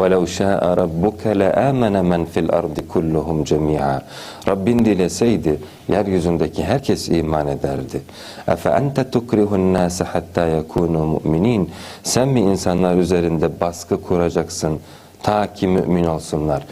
وَلَوْ شَاءَ رَبُّكَ لَآمَنَ مَنْ فِي الْأَرْضِ كُلُّهُمْ جَمِيعًا Rabbin dileseydi yeryüzündeki herkes iman ederdi. اَفَاَنْتَ تُكْرِهُ النَّاسَ حَتَّى يَكُونُوا مُؤْمِنِينَ Sen mi insanlar üzerinde baskı kuracaksın Ta ki mümin olsunlar?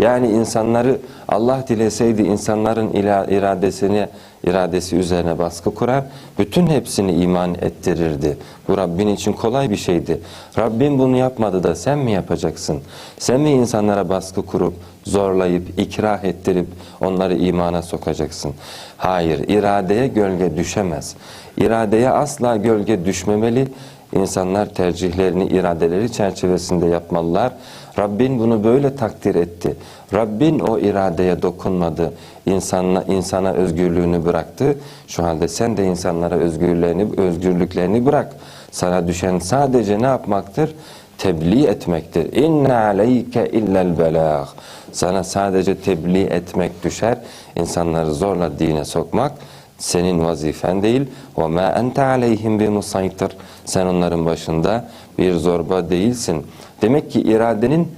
Yani insanları Allah dileseydi insanların iradesini iradesi üzerine baskı kurar, bütün hepsini iman ettirirdi. Bu Rabbin için kolay bir şeydi. Rabbin bunu yapmadı da sen mi yapacaksın? Sen mi insanlara baskı kurup, zorlayıp, ikrah ettirip onları imana sokacaksın? Hayır, iradeye gölge düşemez. İradeye asla gölge düşmemeli. İnsanlar tercihlerini iradeleri çerçevesinde yapmalılar. Rabbin bunu böyle takdir etti. Rabbin o iradeye dokunmadı. İnsanla, insana özgürlüğünü bıraktı. Şu halde sen de insanlara özgürlüklerini, özgürlüklerini bırak. Sana düşen sadece ne yapmaktır? Tebliğ etmektir. İnne aleyke illel belâh. Sana sadece tebliğ etmek düşer. İnsanları zorla dine sokmak senin vazifen değil. Ve ma ente aleyhim bi musaytir. Sen onların başında bir zorba değilsin. Demek ki iradenin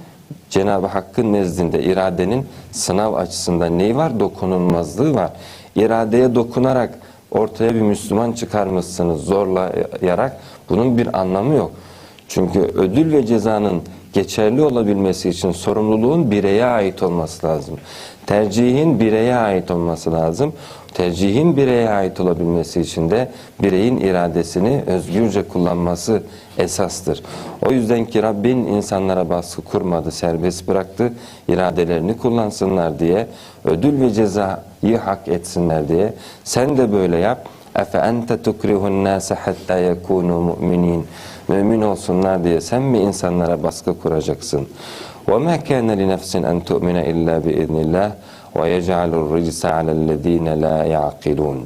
Cenab-ı Hakk'ın nezdinde iradenin sınav açısından neyi var? Dokunulmazlığı var. İradeye dokunarak ortaya bir Müslüman çıkarmışsınız zorlayarak bunun bir anlamı yok. Çünkü ödül ve cezanın geçerli olabilmesi için sorumluluğun bireye ait olması lazım. Tercihin bireye ait olması lazım. Tercihin bireye ait olabilmesi için de bireyin iradesini özgürce kullanması esastır. O yüzden ki Rabbin insanlara baskı kurmadı, serbest bıraktı. iradelerini kullansınlar diye, ödül ve cezayı hak etsinler diye. Sen de böyle yap. Ente tukrihun nase hatta yekunu mu'minin Mümin olsunlar diye sen mi insanlara baskı kuracaksın? وَمَا كَانَ لِنَفْسٍ أَنْ تُؤْمِنَ إِلَّا بِإِذْنِ اللّٰهِ وَيَجْعَلُ الرِّجْسَ عَلَى الَّذ۪ينَ لَا يَعْقِلُونَ